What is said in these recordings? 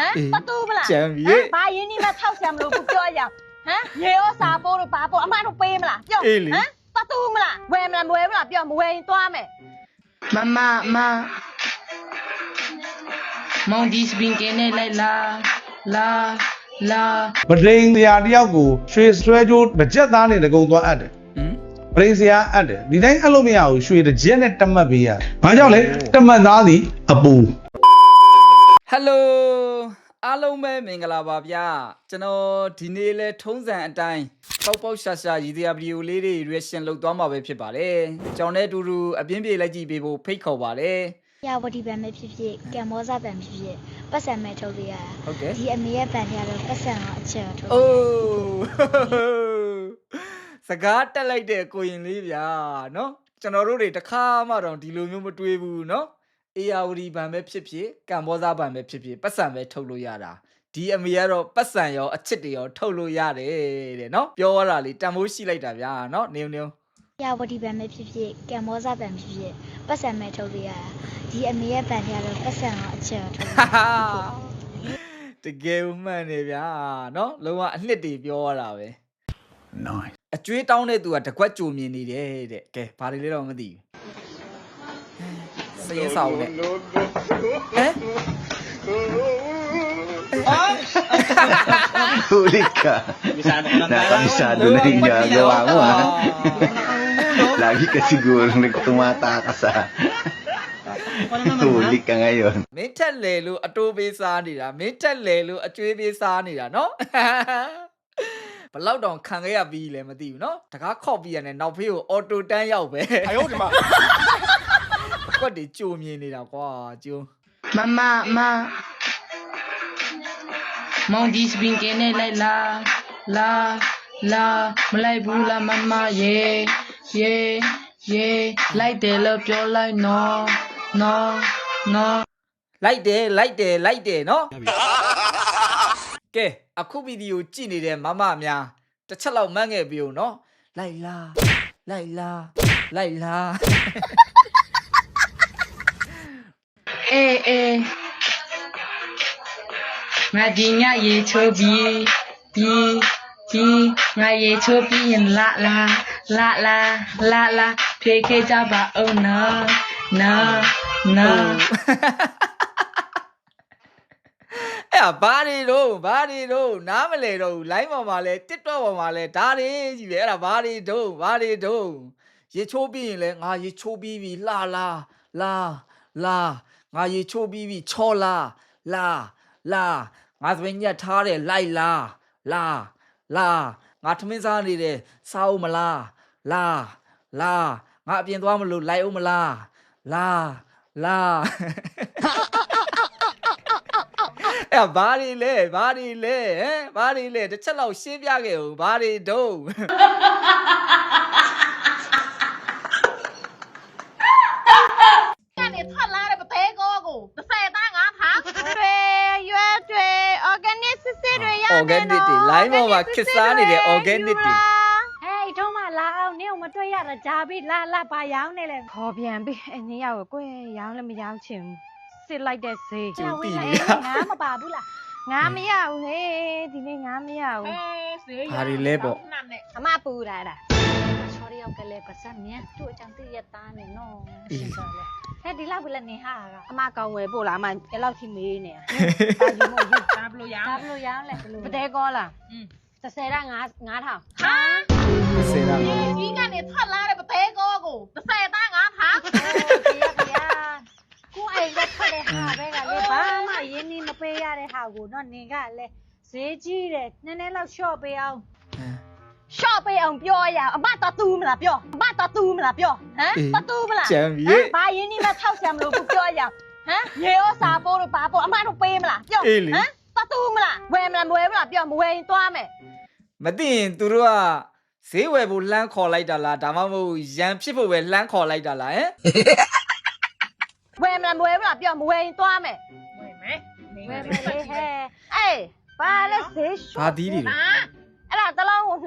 ဟမ်အေးပတူမလားကြံပြီဟမ်ဘာရင်းနေမှထောက်ဆံမလို့ဘူးပြောရအောင်ဟမ်ရေရောစာပိုးလို့ဘာပိုးအမတို့ပေးမလားပြောအေးလေဟမ်ပတူမလားဝယ်မလားမဝယ်ဘူးလားပြောမဝယ်ရင်သွားမယ် Mama, ma. Monkey spinning နဲ့လိုက်လာလာလာပဒိန်တရားတယောက်ကိုရွှေဆွဲကြိုးတစ်ကြက်သားနဲ့တကုံသွားအပ်တယ်ဟမ်ပဒိန်စရာအပ်တယ်ဒီတိုင်းအပ်လို့မရဘူးရွှေတစ်ကြက်နဲ့တတ်မှတ်ပေးရတယ်ဘာကြောင့်လဲတတ်မှတ်သားသည်အပူ ဟယ်လိုအားလုံးပဲမင်္ဂလာပါဗျာကျွန်တော်ဒီနေ့လဲထုံးစံအတိုင်းပေါက်ပေါက်ရှာရှာရည်ရွယ်ဗီဒီယိုလေးတွေ reaction လုပ်သွားမှာပဲဖြစ်ပါတယ်ကျွန်တော်နဲ့အတူတူအပြင်းပြေလိုက်ကြည့်ပေးဖို့ဖိတ်ခေါ်ပါတယ်ရဝတီဗန်ပဲဖြစ်ဖြစ်ကံမောဇဗန်ဖြစ်ဖြစ်ပတ်စံမဲ့ထုတ်လို့ရတာဟုတ်တယ်ဒီအမေရဲ့ဗန်တွေကတော့ပတ်စံတော့အချက်တော့ထုတ်အိုလို့းရစကားတက်လိုက်တဲ့ကိုရင်လေးဗျာနော်ကျွန်တော်တို့တွေတစ်ခါမှတော့ဒီလိုမျိုးမတွေးဘူးနော် အေယာဝတီဗန်ပဲဖြစ်ဖြစ်ကံဘောဇဗန်ပဲဖြစ်ဖြစ်ပတ်စံပဲထုတ်လို့ရတာဒီအမေကတော့ပတ်စံရောအချစ်တွေရောထုတ်လို့ရတယ်တဲ့နော်ပြောရတာလေတန်ဖိုးရှိလိုက်တာဗျာနော်နေုံနေုံရဝတီဗန်ပဲဖြစ်ဖြစ်ကံမောဇဗန်ဖြစ်ဖြစ်ပတ်စံမဲ့ထုတ်လို့ရတာဒီအမေရဲ့ဗန်တွေကတော့ပတ်စံတော့အချက်တော့ထုတ်လို့ဟာရဟာတကယ်ကိုမှန်နေဗျာနော်လုံးဝအနှစ်တွေပြောရတာပဲ nice အကျွေးတောင်းတဲ့သူကတကွက်ကြိုမြင်နေတယ်တဲ့ကဲဘာတွေလဲတော့မသိဘူး စရင်ဆောင်နဲ့ဟမ် Huli ka. Nakabisado na yung gagawa mo ha. Lagi ka siguro nagtumatakas ha. Huli ka ngayon. မင်းထက်လေလို့အတိုးပေးစားနေတာမင်းထက်လေလို့အကျွေးပေးစားနေတာနော်ဘလောက်တောင်ခံခဲ့ရပြီလဲမသိဘူးနော်တကားခော့ပြီးရတယ်နောက်ဖေးကိုအော်တိုတန်းရောက်ပဲ အယုတ်ဒီမှာ ကွက်တွေကြိုမြင်နေတာကွာကျုံ Mama, ma. Monkey spinning နဲ့လိုက်လာလာလာမလိုက်ဘူးလားမမရေရေရေလိုက်တယ်လို့ပြောလိုက်နော်နော်နော်လိုက်တယ်လိုက်တယ်လိုက်တယ်နော်ကဲအခုဗီဒီယိုကြည့်နေတဲ့မမများတစ်ချက်လောက်မှန်းခဲ့ပြီဦးနော်လိုက်လာလိုက်လာလိုက်လာ အေးအေးငါဒီညရေချိုးပြီးပြီးပြီးငါရေချိုးပြီးရင်လာလာလာလာလာလာဖြေခဲ့ကြပါအောင်နော်နော်နော်အဲ့ဒါဘာတွေတော့ဘာတွေတော့နားမလဲတော့ဘူး line ပေါ်မှာလဲ TikTok ပေါ်မှာလဲဒါတွေကြီးပဲအဲ့ဒါဘာတွေတော့ဘာတွေတော့ရေချိုးပြီးရင်လဲငါရေချိုးပြီးပြီလာလာလာလာ ငါရေချိုးပြီးပြီချောလာလာလာငါသပင်းညက်ထားတယ်လိုက်လာလာလာငါထမင်းစားနေတယ်စားဦးမလားလာလာငါအပြင်သွားမလို့လိုက်ဦးမလားလာလာအဲ့ဒါဘာတွေလဲဘာတွေလဲဟမ်ဘာတွေလဲတစ်ချက်လောက်ရှင်းပြခဲ့ဦးဘာတွေတုံး ကနေထွက်လာတဲ့ပသေးကောကို30သားငါဖာတွေရွယ်တွေ organic စစ်စစ်တွေရမယ်နော် organic တွေ line ပေါ်မှာခစ်စားနေတဲ့ organic တွေဟဲ့တော့မလာအောင်နင့်မတွေ့ရတာကြာပြီလာလာပါရောင်းနေလေခေါ်ပြန်ပြီအင်းရောက်ကိုယ်ရောင်းလည်းမရောင်းချင်ဘူးစစ်လိုက်တဲ့ဈေးကျူတီနေငါမပါဘူးလားငါမရဘူးဟေးဒီနေ့ငါမရဘူးဘာတွေလဲပေါ့အမပူတာဒါချော်ရောက်ကလေးပါစမြတ်တို့အချောင်းတိရသားနေနော် ဟဲ့ဒီလောက်ဘယ်လဲနေဟာကအမကောင်ဝယ်ပို့လားအမအဲ့လောက်ထိမေးနေတာဘာယူမယူဒါဘလို့ရောင်းဒါဘလို့ရောင်းလဲပတဲကောလားอืม30တာ9 9000ဟာစေတာဒီကနေထွက်လာတဲ့ပတဲကောကို30တာ9000ဟိုပြရပြရကိုအိမ်ကထွက်တဲ့ဟာပဲကလေဘာမှရင်းနှီးမပေးရတဲ့ဟာကိုတော့နေကလည်းဈေးကြီးတယ်နည်းနည်းလောက်လျှော့ပေးအောင် ရှော့ပေးအောင်ပြောရအောင်အမတော်တူမလားပြောအမတော်တူမလားပြောဟမ်တော်တူမလားကြံပြီဟမ်ဘာရင်းနေမှထောက်ဆံမလို့ဘူးပြောရအောင်ဟမ်ရေရောစာပိုးလို့ဘာပိုးအမတို့ပေးမလားပြောဟမ်တော်တူမလားဝယ်မလားမဝယ်ဘူးလားပြောမဝယ်ရင်သွားမယ်မသိရင်သူတို့ကဈေးဝယ်ဖို့လှမ်းခေါ်လိုက်တာလားဒါမှမဟုတ်ရန်ဖြစ်ဖို့ပဲလှမ်းခေါ်လိုက်တာလားဟမ်ဝယ်မလားမဝယ်ဘူးလားပြောမဝယ်ရင်သွားမယ်ဝယ်မယ်ဝယ်မယ်လေဟဲ့အေးဘာလဲဈေးရှော့ဘာသီးတွေလဲ အဲ့ဒါတစ်လုံးကို2000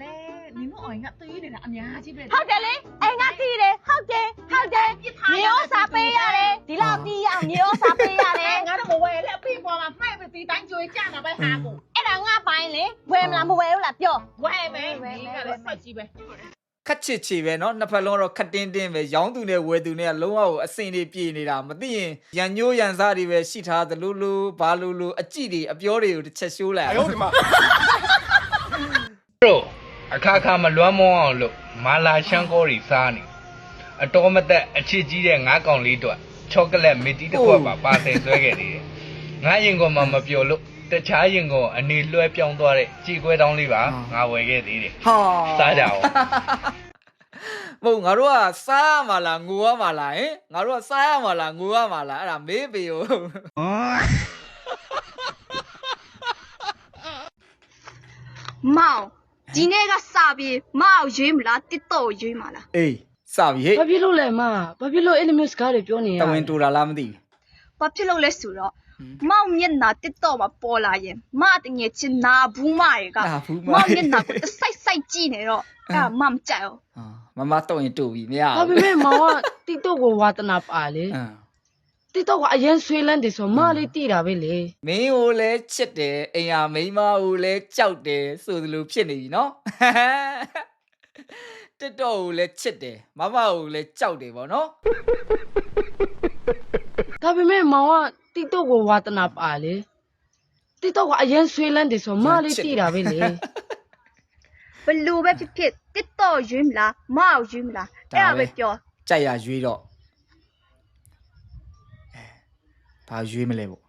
လေနင်တို့အိုင်ကသွေးနေတာအများကြီးပဲဟုတ်တယ်လေအိမ်ကတီးတယ်ဟုတ်တယ်ဟုတ်တယ်မြေဩစာပေးရတယ်ဒီလောက်တီးရမြေဩစာပေးရတယ်ငါတို့မဝယ်လေအဖေပေါ်မှာမှိုက်ပြီးဒီတိုင်းကြွေးကြတာပဲဟာကိုအဲ့ဒါငါပိုင်းလေဝယ်မလားမဝယ်ဘူးလားပြောဝယ်မယ်ဒီကလည်းဆက်ကြီးပဲ ခက်ချစ်ချေပဲเนาะနှစ်ဖက်လုံးကတော့ခက်တင်းတင်းပဲရောင်းသူနဲ့ဝယ်သူနဲ့ကလုံးဝအစင်တွေပြေနေတာမသိရင်ရန်ညိုးရန်စားတွေပဲရှိထားသလိုလိုဘာလိုလိုအကြည့်တွေအပြောတွေကိုတစ်ချက်ရှိုးလိုက်အောင် တို့အခါခါမလွမ်းမောအောင်လို့မာလာရှန်ကောတွေစားနေအတော်မသက်အချစ်ကြီးတဲ့ငါးကောင်လေးတော့ချောကလက်မီတီတစ်ခွက်ပါပါဆယ်ဆွဲခဲ့သေးတယ်ငါရင်ကောင်မှမပြောလို့ တခြားရင်ကောင်အနေလွှဲပြောင်းသွားတဲ့ကြေကွဲတောင်းလေးပါငါဝယ်ခဲ့သေးတယ်ဟာစားကြအောင်မဟုတ်ငါတို့ကစားရမှာလားငိုရမှာလားဟင်ငါတို့ကစားရမှာလားငိုရမှာလားအဲ့ဒါမေးပေရောမောင်ဒီနေ့ကစပြီးမအောင်ရွေးမလားတစ်တော့ရွေးမလားအေးစပြီဟေ့ဘာဖြစ်လို့လဲမဘာဖြစ်လို့အဲ့လိုမျိုးစကားတွေပြောနေရတလဲဝင်တူတာလားမသိဘူးဘာဖြစ်လို့လဲဆိုတော့ဟ မ်မောင်မျက်နှာတစ်တော့မှာပေါ်လာရင်မတငယ်ချင်းနာဘူးမရေကနာဘူးမမောင်မျက်နှာကိုတစ်စိုက်စိုက်ကြည့်နေတော့အဲ့ဒါမမကြိုက်ဘူးအာမမတော့ရင်တူပြီမရဒါပေဘူးမဲ့မောင်ကတိတော့ကိုဝါသနာပါလေအင်းတိတော့ကအရင်ဆွေးလန်းတယ်ဆိုမလေးတိတာပဲလေမင်းကိုလည်းချစ်တယ်အိမ်ယာမိန်းမကိုလည်းကြောက်တယ်ဆိုသလိုဖြစ်နေပြီနော်တစ်တော့ကိုလည်းချစ်တယ်မမကိုလည်းကြောက်တယ်ဗောနော်ဒါပေမဲ့မောင်က တိတော့ကိုဝါသနာပါလေတိတော့ကအရင်ဆွေးလန်းတယ်ဆိုမလေးတိတာပဲလေဘလူပဲဖြစ်ဖြစ်တစ်တော့ရွေးမလားမအောင်ရွေးမလားအဲ့ဒါပဲပြောကြိုက်ရရွေးတော့အဲဘာရွေးမလဲပေါ့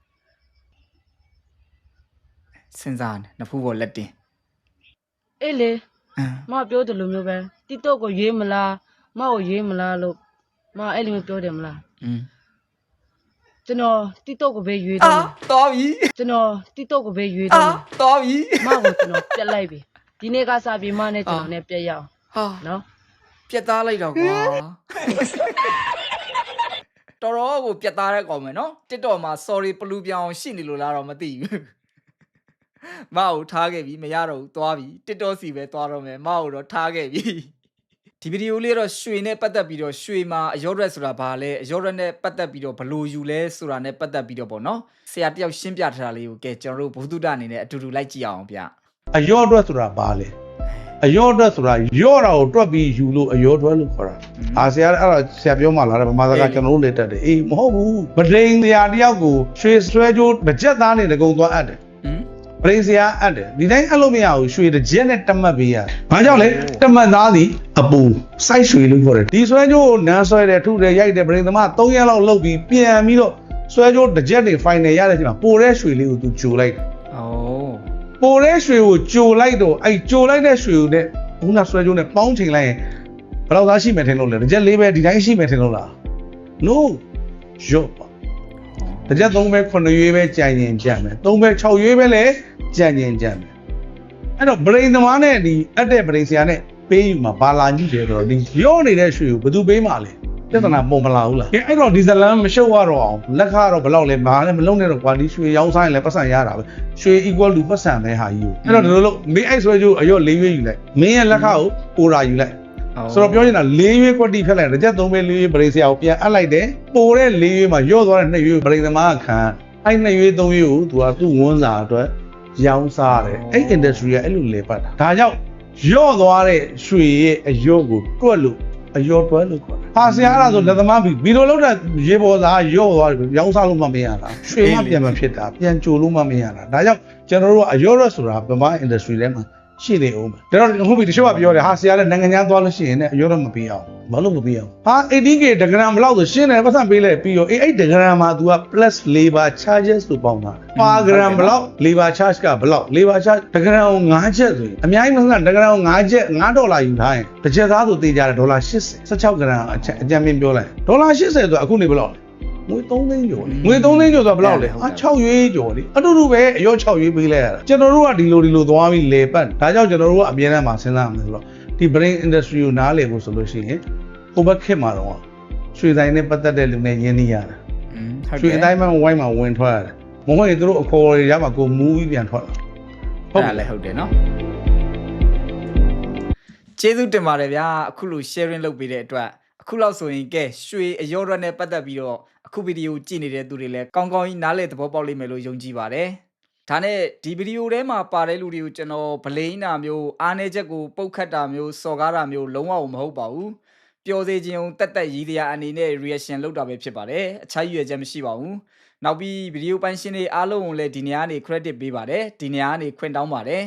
စဉ်းစားနေနှစ်ဖူးပေါ်လက်တင်အေးလေအင်းမပြောတယ်လို့မျိုးပဲတိတော့ကိုရွေးမလားမကိုရွေးမလားလို့မအဲ့လိုမျိုးပြောတယ်မလားอืม ကျွန်တော်တိတော့ကိုပဲရွေးအာတော့မယ်တော်ပြီကျွန်တော်တိတော့ကိုပဲရွေးအာတော့မယ်တော်ပြီမကိုကျွန်တော်ပြက်လိုက်ပြီဒီနေ့ကစပြီးမနဲ့ကျွန်တော်နဲ့ပြက်ရအောင်ဟာနော်ပြက်သားလိုက်တော့ကွာတော်တော်ကိုပြက်သားတဲ့ကောင်မယ်နော်တစ်တော်မှာ sorry ပလူပြောင်ရှိနေလို့လားတော့မသိဘူးမအောင်ထားခဲ့ပြီမရတော့ဘူးသွားပြီတစ်တော်စီပဲသွားတော့မယ်မအောင်တော့ထားခဲ့ပြီ ဒီဗီဒီယိုလေးတော့ရွှေနဲ့ပတ်သက်ပြီးတော့ရွှေမှာအယောရက်ဆိုတာဘာလဲအယောရက်နဲ့ပတ်သက်ပြီးတော့ဘလို့ယူလဲဆိုတာနဲ့ပတ်သက်ပြီးတော့ပေါ့နော်ဆရာတယောက်ရှင်းပြထားတာလေးကိုကဲကျွန်တော်တို့ဘုဒ္ဓတအနေနဲ့အတူတူလိုက်ကြည့်အောင်ဗျအယောအတွက်ဆိုတာဘာလဲအယောအတွက်ဆိုတာယောတာကိုတွက်ပြီးယူလို့အယောတွက်လို့ခေါ်တာအာဆရာအဲ့ဒါဆရာပြောမှလာတယ်ဗမာစကားကျွန်တော်တို့လက်တက်တယ်အေးမဟုတ်ဘူးဗဒိန်တရားတယောက်ကိုရွှေဆွဲကြိုးတစ်ကြက်သားနဲ့တကုံသွားအပ်တယ် ဟမ်ဗဒိန်ဆရာအပ်တယ်ဒီတိုင်းအပ်လို့မရဘူးရွှေတစ်ကြက်နဲ့တတ်မှတ်ပေးရတယ်ဘာကြောင့်လဲတတ်မှတ်သားသည်အပူစိုက်ရွှေလို့ခေါ်တယ်ဒီဆွဲကြိုးကိုနန်းဆွဲတယ်ထုတယ်ရိုက်တယ်ဗဒိန်သမား3ရက်လောက်လှုပ်ပြီးပြန်ပြီးတော့ဆွဲကြိုးတစ်ကြက်တွေ final ရတဲ့အချိန်မှာပိုတဲ့ရွှေလေးကိုသူဂျိုလိုက်တယ်။အော်ပိုတဲ့ရွှေကိုကြိုလိုက်တော့အဲ့ကြိုလိုက်တဲ့ရွှေကိုနဲ့ခုနဆွဲကြိုးနဲ့ပေါင်းချိန်လိုက်ရင်ဘယ်တော့သားရှိမယ်ထင်လို့လဲတစ်ချက်လေးပဲဒီတိုင်းရှိမယ်ထင်လို့လား no ရော့ပါတစ်ချက်သုံးပဲ9ရွေးပဲကြံရင်ကြံမယ်သုံးပဲ6ရွေးပဲလဲ ကြံရင်ကြံမယ်အဲ့တော့ brain သမားနဲ့ဒီအပ်တဲ့ brain ဆရာနဲ့ပေးယူမှာဘာလာကြီးတယ်ဆိုတော့ဒီရော့နေတဲ့ရွှေကိုဘယ်သူပေးမှာလဲပြဿနာပုံမလာဘူးလားကဲအဲ့တော့ဒီဇလန်မရှုပ်ရတော့အောင်လက်ခကတော့ဘယ်လောက်လဲမာလည်းမလုံးနဲ့တော့ကွာဒီရွှေရောင်းဆိုင်လည်းပတ်စံရတာပဲရွှေ equal to ပတ်စံပဲဟာကြီးကိုအဲ့တော့ဒီလိုလို့မင်းအဲ့ဆွဲကြိုးအရော့၄ရွေးယူလိုက်မင်းရဲ့လက်ခကိုပိုရာယူလိုက်ဆိုတော့ပြောနေတာ၄ရွေးကွက်တီဖြတ်လိုက်တယ်ကြက်သုံးပဲ၄ရွေးပရိဆရာကိုပြန်အပ်လိုက်တယ်ပိုတဲ့၄ရွေးမှာရော့သွားတဲ့၂ရွေးပရိသမားကခံအဲ့၂ရွေး၃ရွေးကိုသူကသူ့ဝန်းစာအတွက် ရောင်းစားတယ်အဲ့ industry ကအဲ့လိုလေပတ်တာဒါကြောင့်ရော့သွားတဲ့ရွှေရဲ့အယော့ကိုတွက်လို့အယော့တွက်လို့ခေါ်တာဟာဆရာအဲ့ဒါဆိုလက်သမားပြီဘီလိုလောက်တဲ့ရေပေါ်သားရော့သွားတယ်ရောင်းစားလို့မှမရတာရွှေမှပြန်မဖြစ်တာပြန်ကြိုလို့မှမရတာဒါကြောင့်ကျွန်တော်တို့ကအယော့ရက်ဆိုတာဗမာ industry ထဲမှာ ရှိနေအောင်ပဲဒါတော့ဟုတ်ပြီတချို့ကပြောတယ်ဟာဆရာလည်းနိုင်ငံခြားသွားလို့ရှိရင်လည်းအယောတော့မပေးအောင်ဘာလို့မပေးအောင်ဟာ 18k ဒဂရမ်ဘလောက်ဆိုရှင်းတယ်ပတ်စံပေးလိုက်ပြီးတော့အေးအဲ့ဒဂရမ်မှာ तू က plus labor charges လို့ပေါင်းတာပါဂရမ်ဘလောက် labor charge ကဘလောက် labor charge ဒဂရမ်ကို9ချက်ဆိုရင်အများကြီးမဟုတ်လားဒဂရမ်ကို9ချက်9ဒေါ်လာယူထားရင်တစ်ချက်သားဆိုတေးကြတယ်ဒေါ်လာ80 16ဂရမ်အချက်အကြံပြင်းပြောလိုက်ဒေါ်လာ80ဆိုအခုနေဘလောက်လဲ ငွေ3သိန်းကျော်လေငွေ3သိန်းကျော်ဆိုဘယ်လောက်လဲဟာ6ရွေးကျော်လေအတူတူပဲအရော6ရွေးပေးလိုက်ရတာကျွန်တော်တို့ကဒီလိုဒီလိုသွားပြီးလေပတ်ဒါကြောင့်ကျွန်တော်တို့ကအမြဲတမ်းမှာစဉ်းစားရမယ်ဆိုတော့ဒီ brain industry ကိုနားလည်ဖို့ဆိုလို့ရှိရင်ဟိုဘက်ခေတ်မှာတော့ရွှေဆိုင်နဲ့ပတ်သက်တဲ့လူနဲ့ရင်းနှီးရတာอืมဟုတ်ရွှေတယ်အတိုင်းမှဝိုင်းမှာဝင်ထွက်ရတယ်မဟုတ်ရင်တို့အခေါ်တွေရမှာကိုမူးပြီးပြန်ထွက်လာဟုတ်တယ်လည်းဟုတ်တယ်နော်ကျေးဇူးတင်ပါတယ်ဗျာအခုလို sharing လုပ်ပေးတဲ့အတွက်အခုလောက်ဆိုရင်ကဲရွှေအရောရက်နဲ့ပတ်သက်ပြီးတော့ အခုဗီဒီယိုကြည့်နေတဲ့သူတွေလည်းကောင်းကောင်းကြီးနားလည်သဘောပေါက်လိမ့်မယ်လို့ယုံကြည်ပါတယ်ဒါနဲ့ဒီဗီဒီယိုထဲမှာပါတဲ့လူတွေကိုကျွန်တော်ဗလိန်နာမျိုးအားနေချက်ကိုပုတ်ခတ်တာမျိုးစော်ကားတာမျိုးလုံးဝမဟုတ်ပါဘူးပျော်စေခြင်းုံတက်တက်ရည်တရားအနေနဲ့ reaction လုပ်တာပဲဖြစ်ပါတယ်အခြားရည်ရွယ်ချက်မရှိပါဘူးနောက်ပြီးဗီဒီယိုပိုင်းရှင်းလေးအားလုံးကိုလည်းဒီနေရာကနေ credit ပေးပါတယ်ဒီနေရာကနေခွင့်တောင်းပါတယ်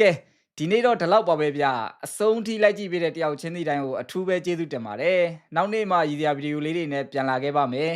ကဲဒီနေ့တော့ဒီလောက်ပါပဲဗျအဆုံးထိလိုက်ကြည့်ပေးတဲ့တယောက်ချင်းစီတိုင်းကိုအထူးပဲကျေးဇူးတင်ပါတယ်နောက်နေ့မှရည်ရွယ်ဗီဒီယိုလေးတွေနဲ့ပြန်လာခဲ့ပါမယ်